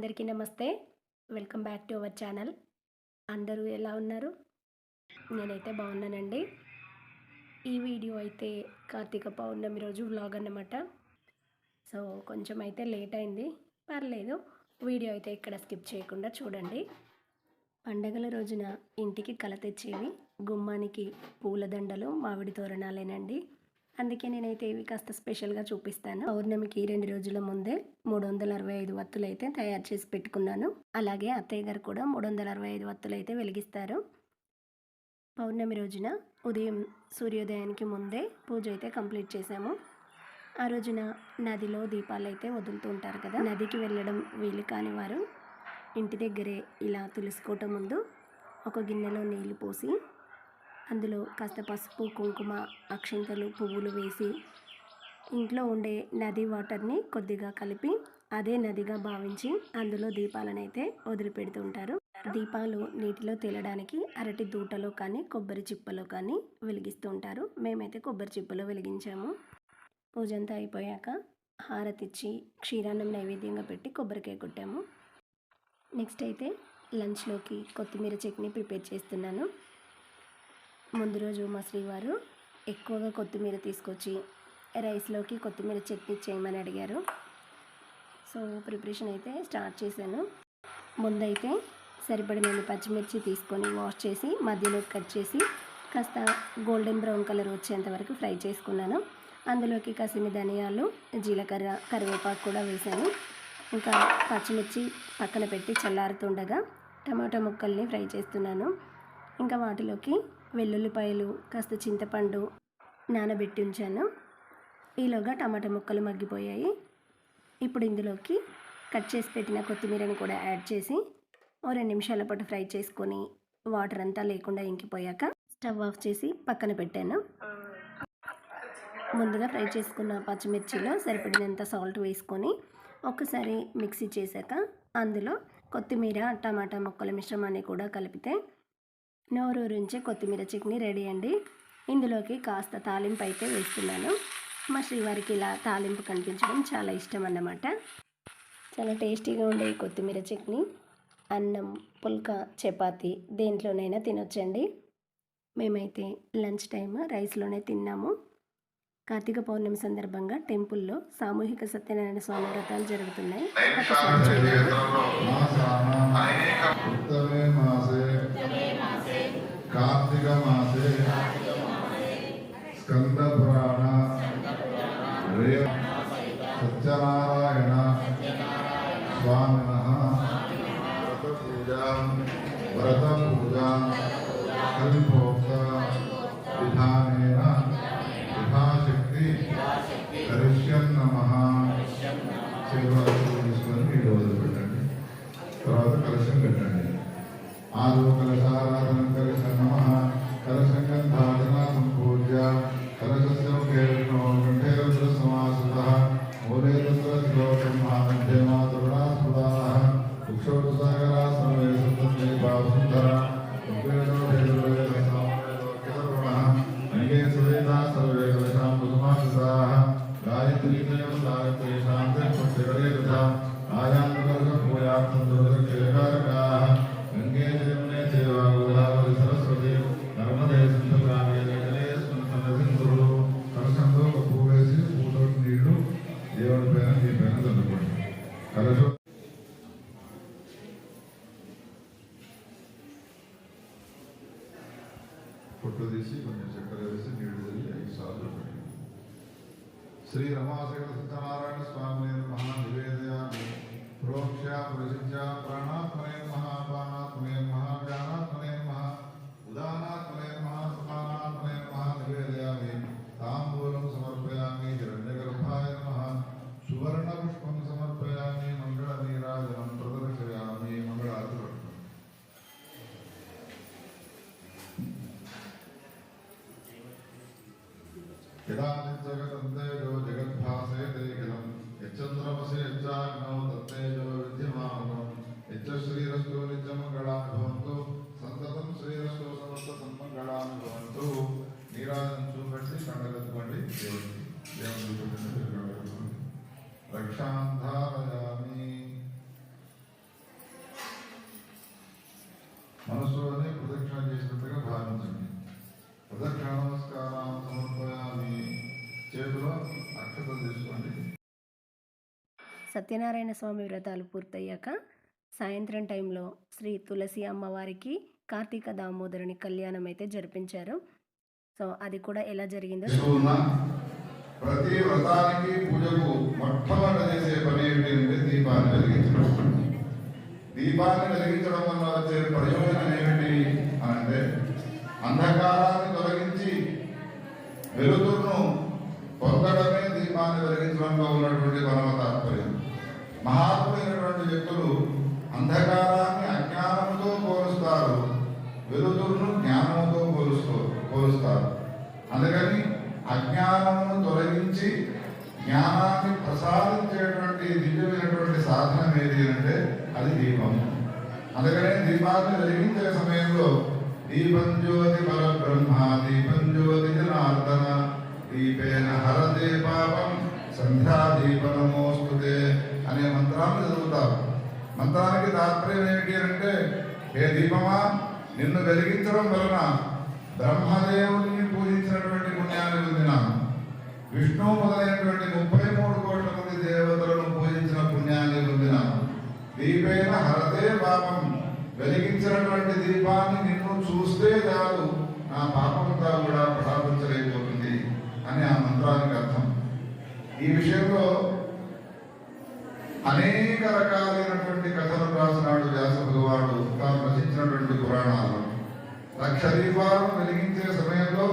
అందరికీ నమస్తే. Welcome back to our channel. అందరూ ఎలా ఉన్నారు? నేనైతే బాగున్నానండి. ఈ వీడియో అయితే కార్తీక పౌర్ణమి రోజు వ్లాగ్ అన్నమాట. సో కొంచెం అయితే లేట్ అయింది. పర్లేదు. వీడియో అయితే ఇక్కడ స్కిప్ చేయకుండా చూడండి. పండగల రోజున ఇంటికి కల తెచ్చేవి గుమ్మానికి పూలదండలు మామిడి తోరణాలేనండి. అందుకే నేనైతే ఇవి కాస్త స్పెషల్గా చూపిస్తాను. పౌర్ణమికి రెండు రోజుల ముందే మూడు వందల అరవై ఐదు వత్తులు అయితే తయారు చేసి పెట్టుకున్నాను. అలాగే అత్తయ్య గారు కూడా మూడు వందల అరవై ఐదు వత్తులు అయితే వెలిగిస్తారు. పౌర్ణమి రోజున ఉదయం సూర్యోదయానికి ముందే పూజ అయితే కంప్లీట్ చేశాము. ఆ రోజున నదిలో దీపాలు అయితే వదులుతూ ఉంటారు కదా నదికి వెళ్ళడం వీలు కాని వారు ఇంటి దగ్గరే ఇలా తులుసుకోవటం ముందు ఒక గిన్నెలో నీళ్ళు పోసి అందులో కాస్త పసుపు కుంకుమ అక్షింతలు పువ్వులు వేసి ఇంట్లో ఉండే నది వాటర్ని కొద్దిగా కలిపి అదే నదిగా భావించి అందులో దీపాలను అయితే వదిలిపెడుతుంటారు. దీపాలు నీటిలో తేలడానికి అరటి దూటలో కానీ కొబ్బరి చిప్పలో కానీ వెలిగిస్తూ ఉంటారు మేమైతే కొబ్బరి చిప్పలో వెలిగించాము. పూజంతా అయిపోయాక హారతిచ్చి క్షీరాన్నం నైవేద్యంగా పెట్టి కొబ్బరికాయ కొట్టాము. నెక్స్ట్ అయితే లంచ్లోకి కొత్తిమీర చట్నీ ప్రిపేర్ చేస్తున్నాను. ముందు రోజు మా శ్రీవారు ఎక్కువగా కొత్తిమీర తీసుకొచ్చి రైస్లోకి కొత్తిమీర చట్నీ చేయమని అడిగారు. సో ప్రిపరేషన్ అయితే స్టార్ట్ చేశాను. ముందైతే సరిపడినన్ని పచ్చిమిర్చి తీసుకొని వాష్ చేసి మధ్యలో కట్ చేసి కాస్త గోల్డెన్ బ్రౌన్ కలర్ వచ్చేంత వరకు ఫ్రై చేసుకున్నాను. అందులోకి కసిని ధనియాలు జీలకర్ర కరివేపాకు కూడా వేశాను. ఇంకా పచ్చిమిర్చి పక్కన పెట్టి చల్లారుతుండగా టమాటా ముక్కల్ని ఫ్రై చేస్తున్నాను. ఇంకా వాటిలోకి వెల్లుల్లిపాయలు కాస్త చింతపండు నానబెట్టి ఉంచాను. ఈలోగా టమాటా ముక్కలు మగ్గిపోయాయి. ఇప్పుడు ఇందులోకి కట్ చేసి పెట్టిన కొత్తిమీరని కూడా యాడ్ చేసి ఓ రెండు నిమిషాల పాటు ఫ్రై చేసుకొని వాటర్ అంతా లేకుండా ఇంకిపోయాక స్టవ్ ఆఫ్ చేసి పక్కన పెట్టాను. ముందుగా ఫ్రై చేసుకున్న పచ్చిమిర్చిలో సరిపడినంత సాల్ట్ వేసుకొని ఒక్కసారి మిక్సీ చేశాక అందులో కొత్తిమీర టమాటా ముక్కల మిశ్రమాన్ని కూడా కలిపితే నోరూరించే కొత్తిమీర చట్నీ రెడీ అండి. ఇందులోకి కాస్త తాలింపు అయితే వేస్తున్నాను. మా శ్రీవారికి ఇలా తాలింపు కనిపించడం చాలా ఇష్టం అన్నమాట. చాలా టేస్టీగా ఉండే కొత్తిమీర చట్నీ. అన్నం పుల్కా చపాతి దేంట్లోనైనా తినొచ్చండి. మేమైతే లంచ్ టైం రైస్లోనే తిన్నాము. కార్తీక పౌర్ణమి సందర్భంగా టెంపుల్లో సామూహిక సత్యనారాయణ స్వామి వ్రతాలు జరుగుతున్నాయి. कार्तिकमासे स्कन्दपुराण सत्यनारायण स्वामिनः व्रतपूजां व्रतपूजां कल्प శ్లోకం పొట్టు తీసి కొంచెం చక్కెర వేసి నీళ్ళు చల్లి ఐదు సార్లు శ్రీ రమాశంకర సత్యనారాయణ స్వామి మహా నివేదయాన్ని ప్రోక్ష ప్రసిద్ధ ప్రాణాత్మనే యదాదిత్యగతంతేజో జగద్భాసేతేఖిలం యచ్చంద్రమసి యచ్చాగ్నౌ తత్తేజో విద్యమానం యచ్చ శ్రీరస్తో సత్యనారాయణ స్వామి వ్రతాలు పూర్తయ్యాక సాయంత్రం టైంలో శ్రీ తులసి అమ్మవారికి కార్తీక దామోదరుని కళ్యాణం అయితే జరిపించారు. సో అది కూడా ఎలా జరిగిందో ప్రతి వ్రతానికి పూజకు మొట్టమొదటి చేసే పని ఏమిటి దీపాన్ని వెలిగించడం. దీపాన్ని వెలిగించడం వల్ల వచ్చే ప్రయోజనం ఏమిటి అంటే అంధకారాన్ని తొలగించి వెలుతురును పొందడమే దీపాన్ని వెలిగించడంలో ఉన్నటువంటి పరమ మహాత్ములైనటువంటి వ్యక్తులు అంధకారాన్ని అజ్ఞానంతో పోలుస్తారు వెలుతురును జ్ఞానంతో పోలుస్తూ పోలుస్తారు. అందుకని అజ్ఞానమును తొలగించి జ్ఞానాన్ని ప్రసాదించేటువంటి దివ్యమైనటువంటి సాధనం ఏది అంటే అది దీపం. అందుకనే దీపాన్ని వెలిగించే సమయంలో దీపం జ్యోతి పరబ్రహ్మ దీపం జ్యోతి జనార్దన దీపేన హరదే పాపం సంధ్యా దీపనమోస్తుతే అనే మంత్రాన్ని చదువుతారు. మంత్రానికి తాత్పర్యం ఏమిటి అంటే హే దీపమా నిన్ను వెలిగించడం వలన బ్రహ్మదేవుని పూజించినటువంటి పుణ్యాన్ని పొందినాను. విష్ణువు మొదలైనటువంటి ముప్పై మూడు కోట్ల మంది దేవతలను పూజించిన పుణ్యాన్ని పొందినాను. దీపైన హరదే పాపం. వెలిగించినటువంటి దీపాన్ని నిన్ను చూస్తే చాలు. నా పాపంతా కూడా ప్రసాదించలేకపోతుంది అని ఆ మంత్రానికి అర్థం. ఈ విషయంలో అనేక రకాలైనటువంటి కథలు రాసినాడు వ్యాస భగవానుడు తాను రచించినటువంటి పురాణాలు. లక్ష దీపాలను వెలిగించే సమయంలో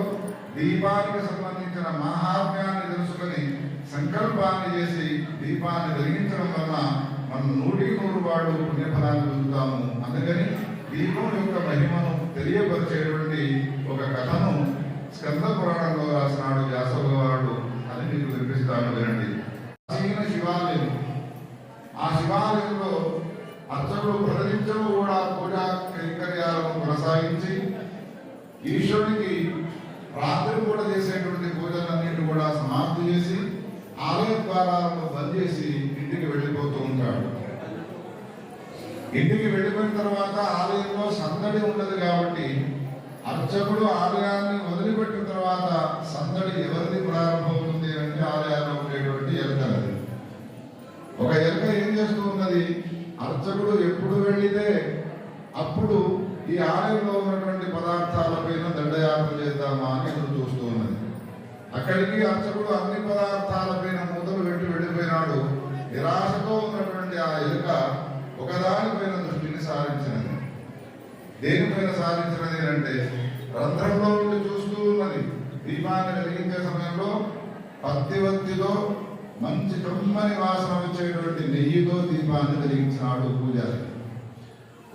దీపానికి సంబంధించిన మహాత్మ్యాన్ని తెలుసుకొని సంకల్పాన్ని చేసి దీపాన్ని వెలిగించడం వలన మనం నూటికి నూరు వాడు పుణ్యఫలాన్ని పొందుతాము. అందుకని దీపం యొక్క మహిమను తెలియపరిచేటువంటి ఒక కథను స్కంద పురాణంలో రాసినాడు వ్యాస భగవానుడు అని మీకు వినిపిస్తాను వినండి. శివాలయం. ఆ శివాలయంలో అర్చకులు ప్రతినిత్యం కూడా పూజా కైంకర్యాలను కొనసాగించి ఈశ్వరునికి రాత్రి పూట చేసేటువంటి పూజలన్నింటినీ కూడా సమాప్తి చేసి ఆలయ ద్వారాలను బంద్ చేసి ఇంటికి వెళ్ళిపోతూ ఉంటాడు. ఇంటికి వెళ్ళిపోయిన తర్వాత ఆలయంలో సందడి ఉండదు కాబట్టి అర్చకుడు ఆలయాన్ని వదిలిపెట్టిన తర్వాత సందడి ఎవరిది ప్రారంభమవుతుంది అంటే ఆలయాల్లో ఉండేటువంటి ఎలకలది ఒక ఎలుక ఏం చేస్తూ ఉన్నది? అర్చకుడు ఎప్పుడు వెళ్ళితే అప్పుడు ఈ ఆలయంలో ఉన్నటువంటి పదార్థాలపైన దండయాత్ర చేద్దామా అని ఎదురు చూస్తూ ఉన్నది. అక్కడికి అర్చకుడు అన్ని పదార్థాలపైన మూతలు పెట్టి వెళ్ళిపోయినాడు. నిరాశతో ఉన్నటువంటి ఆ ఎలుక ఒకదానిపైన దృష్టిని సాధించినది దేనిపైన సాధించినది అంటే రంధ్రంలో ఉండి చూస్తూ ఉన్నది. దీపాన్ని వెలిగించే సమయంలో పత్తి వత్తిలో మంచి కమ్మని వాసన వచ్చేటువంటి నెయ్యితో దీపాన్ని వెలిగించినాడు పూజారి.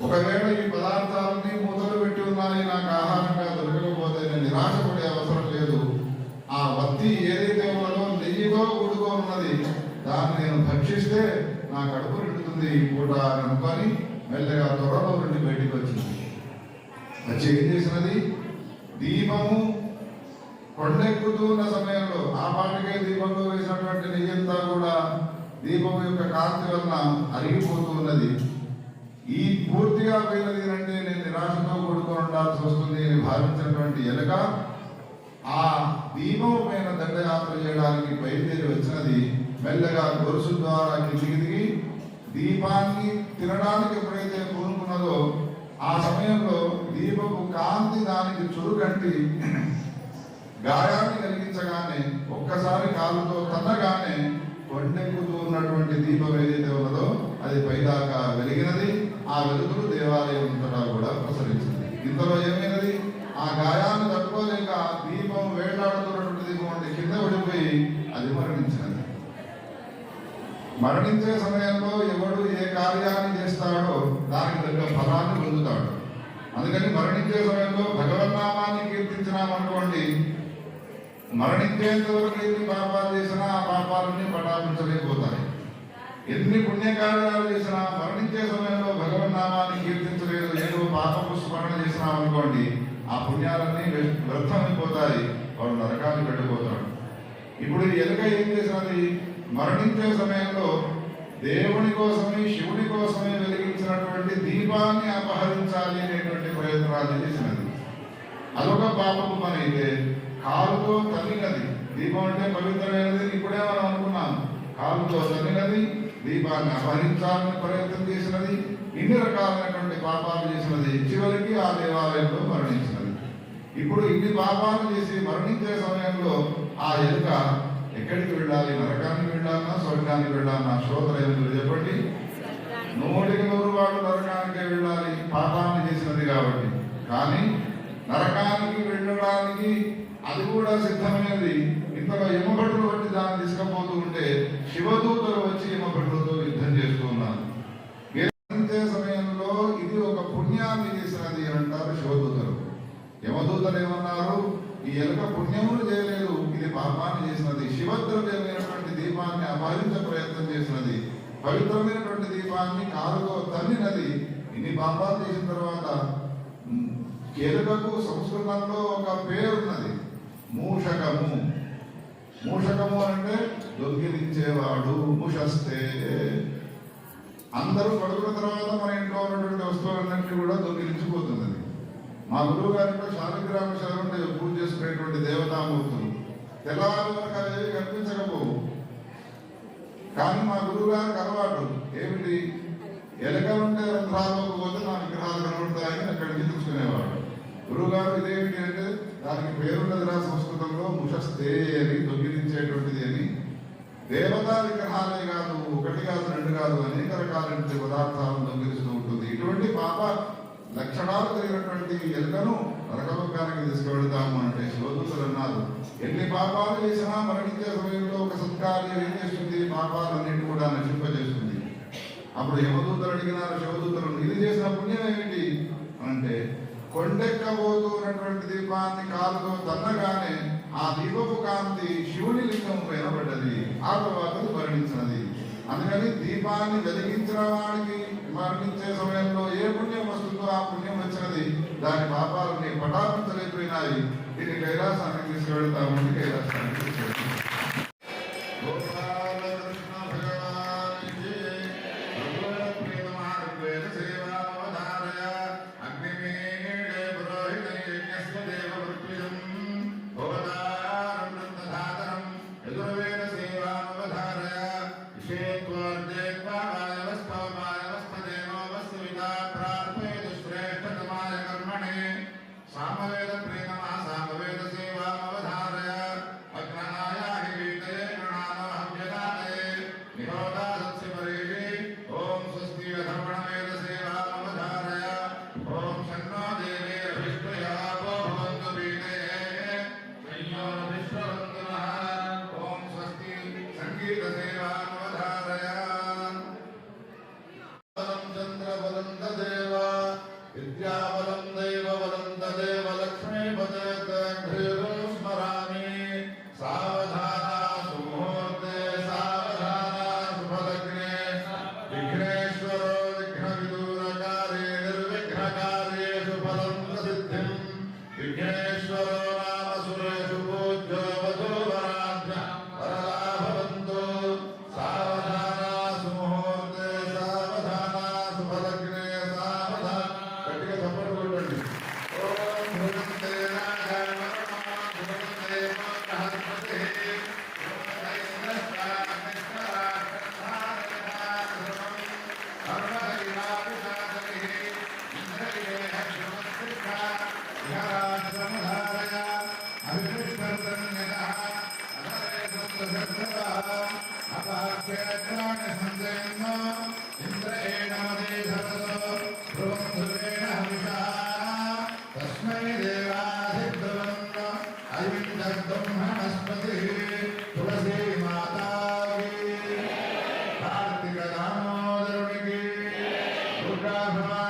ఒకవేళ ఈ పదార్థాలన్నీ మూతలు పెట్టి ఉన్నాయి నాకు ఆహారంగా దొరకకపోతే నేను నిరాశపడే అవసరం లేదు. ఆ వత్తి ఏదైతే ఉన్నదో నెయ్యితో కూడుకో ఉన్నది దాన్ని నేను భక్షిస్తే నా కడుపు నిండుతుంది. ఈ పూట అని అనుకొని మెల్లగా త్వరలో నుండి బయటికి వచ్చింది. వచ్చి ఏం చేసినది? దీపము కొండెక్కుతూ ఉన్న సమయంలో ఆ పాటికే దీపంలో వేసినటువంటి నెయ్యంతా కూడా దీపం యొక్క కాంతి వలన అరిగిపోతూ ఉన్నది ఈ పూర్తిగా పోయినది అంటే నేను నిరాశతో కూడుకొని ఉండాల్సి వస్తుంది అని భావించినటువంటి ఎలుక ఆ దీపం పైన దండయాత్ర చేయడానికి బయలుదేరి వచ్చినది మెల్లగా గొలుసు ద్వారా కిందికి దిగి దీపాన్ని తినడానికి ఎప్పుడైతే కోరుకున్నదో ఆ సమయంలో దీపపు కాంతి దానికి చురుకంటి గాయాన్ని కలిగించగానే ఒక్కసారి కాలుతో తన్నగానే కొండెక్కుతూ ఉన్నటువంటి దీపం ఏదైతే ఉన్నదో అది పైదాకా వెలిగినది. ఆ వెలుగులు దేవాలయం అంతటా కూడా ప్రసరించింది. ఇంతలో ఏమైనది? ఆ గాయాన్ని తట్టుకోలేక దీపం వేలాడుతున్నటువంటి దీపం అంటే కింద పడిపోయి అది మరణించినది. మరణించే సమయంలో ఎవడు ఏ కార్యాన్ని చేస్తాడో దానికి తగ్గ ఫలాన్ని పొందుతాడు. అందుకని మరణించే సమయంలో భగవన్నామాన్ని కీర్తించినామనుకోండి మరణించేంత వరకు ఎన్ని పాపాలు చేసినా ఆ పాపాలన్నీ పటాపించలేకపోతాయి. ఎన్ని పుణ్యకార్యాలు చేసినా మరణించే సమయంలో భగవన్నామాన్ని కీర్తించలేదు ఏదో పాపపు స్మరణ చేసినాం అనుకోండి ఆ పుణ్యాలన్నీ వ్యర్థమైపోతాయి వాడు నరకాన్ని వెళ్ళిపోతాడు. ఇప్పుడు ఎలుక ఏం చేసినది? మరణించే సమయంలో దేవుని కోసమే శివుని కోసమే వెలిగించినటువంటి దీపాన్ని అపహరించాలి అనేటువంటి ప్రయత్నాలు చేసినది. అదొక పాపపు పని అయితే కాలుతో తల్లినది దీపం అంటే పవిత్రమైనది ఇప్పుడే మనం అనుకున్నాం కాలుతో తల్లినది దీపాన్ని అపహరించాలని ప్రయత్నం చేసినది ఇన్ని రకాలైనటువంటి పాపాలు చేసినది చివరికి ఆ దేవాలయంలో మరణించినది. ఇప్పుడు ఇన్ని పాపాలు చేసి మరణించే సమయంలో ఆ ఎలుక ఎక్కడికి వెళ్ళాలి? నరకానికి వెళ్ళాలన్నా స్వర్గానికి వెళ్ళాలన్నా శ్రోతలు ఎందుకు చెప్పండి? నూటికి నూరు వాళ్ళు నరకానికే వెళ్ళాలి పాపాన్ని చేసినది కాబట్టి. కానీ నరకానికి వెళ్ళడానికి అది కూడా సిద్ధమైనది. ఇంతగా యమభటులు వచ్చి దాన్ని తీసుకుపోతూ ఉంటే శివదూతలు వచ్చి యమభటులతో యుద్ధం చేస్తున్నారు సమయంలో ఇది ఒక పుణ్యాన్ని చేసినది అంటారు శివదూతలు. యమదూతలు ఏమన్నారు? ఈ ఎలుక పుణ్యములు చేయలేదు. ఇది పాపాన్ని చేసినది. శివద్రవ్యమైనటువంటి దీపాన్ని అపహరించ ప్రయత్నం చేసినది. పవిత్రమైనటువంటి దీపాన్ని కారుతో తన్నినది. ఇన్ని పాపాలు చేసిన తర్వాత ఎలుకకు సంస్కృతంలో ఒక పేరున్నది. మూషకము. మూషకము అంటే దొంగిలించేవాడు మూషస్తే. అందరూ పడుకున్న తర్వాత మన ఇంట్లో ఉన్నటువంటి వస్తువులన్నింటినీ కూడా దొంగిలించిపోతుంది మా గురువు గారిలో శాలిగ్రామ శరణుడు పూజ చేసుకునేటువంటి దేవతామూర్తులు. తెల్లవారు వరకు అవి కనిపించకపోవు. కానీ మా గురువు గారికి అలవాటు. ఏమిటి? ఎలక ఉంటే రంధ్రాలకు పోతే నా విగ్రహాలు కనబడతాయని అక్కడికి నుంచి తెలుసుకునేవాడు. గురువు గారు ఇదేమిటి అంటే దానికి పేరున్నదిరా సంస్కృతంలో ముషస్తే అని దొంగిలించేటువంటిది అని. దేవతా విగ్రహాలే కాదు ఒకటి కాదు రెండు కాదు అనేక రకాలైన పదార్థాలను దొంగిలిస్తూ ఉంటుంది. ఇటువంటి పాప లక్షణాలు కలిగినటువంటి ఎలుకను నరకలోకానికి తీసుకువెళ్తాము అంటే శోధులు అన్నారు ఎన్ని పాపాలు చేసినా మరణించే సమయంలో ఒక సత్కార్యం ఏం చేస్తుంది? పాపాలన్నింటి కూడా నశింపజేస్తుంది. అప్పుడు యమదూతలు అడిగినారు శివదూతలు ఇది చేసిన పుణ్యం ఏమిటి? అంటే కొండెక్కబోతున్నటువంటి దీపాన్ని కాలుతో తన్నగానే ఆ దీపపు కాంతి శివుని లింగం పైన పడ్డది. ఆ తర్వాత మరణించినది. అందుకని దీపాన్ని వెలిగించిన వాడికి మరణించే సమయంలో ఏ పుణ్యం వస్తుందో ఆ పుణ్యం వచ్చినది. దాని పాపాలని పటాపంచలేకపోయినాయి దీన్ని కైలాసానికి తీసుకువెళ్తామని కైలాసానికి తీసుకెళ్తాం Brahma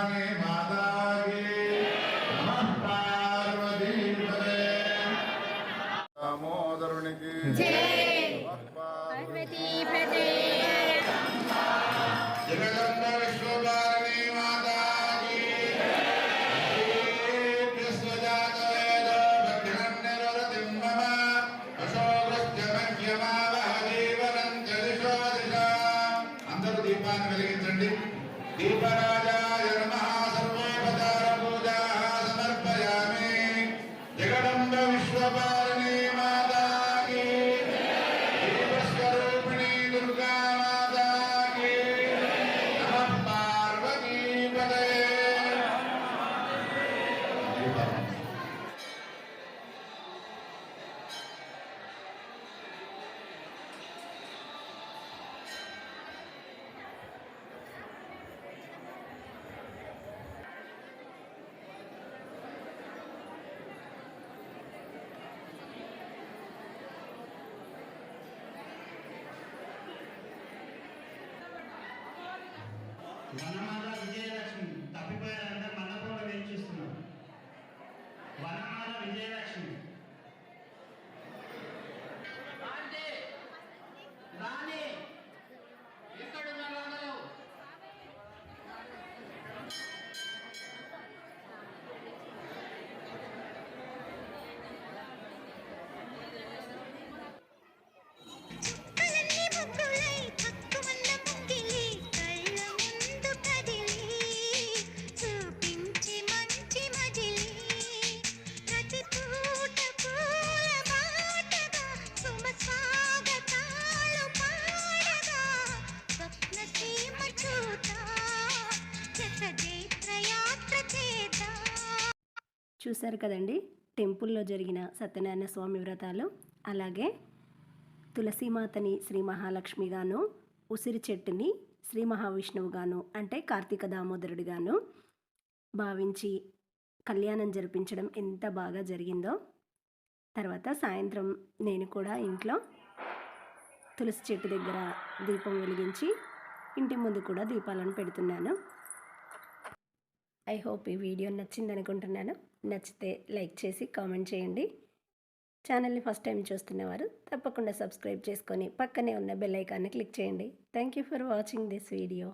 One చూశారు కదండి? టెంపుల్లో జరిగిన సత్యనారాయణ స్వామి వ్రతాలు అలాగే తులసీమాతని శ్రీ మహాలక్ష్మిగాను ఉసిరి చెట్టుని శ్రీ మహావిష్ణువుగాను అంటే కార్తీక దామోదరుడిగాను భావించి కళ్యాణం జరిపించడం ఎంత బాగా జరిగిందో తర్వాత సాయంత్రం నేను కూడా ఇంట్లో తులసి చెట్టు దగ్గర దీపం వెలిగించి ఇంటి ముందు కూడా దీపాలను పెడుతున్నాను. ఐ హోప్ ఈ వీడియో నచ్చింది అనుకుంటున్నాను నచ్చితే లైక్ చేసి కామెంట్ చేయండి. ఛానల్ని ఫస్ట్ టైం చూస్తున్నవారు తప్పకుండా సబ్స్క్రైబ్ చేసుకొని పక్కనే ఉన్న బెల్ ఐకాన్ని క్లిక్ చేయండి. Thank you for watching this video.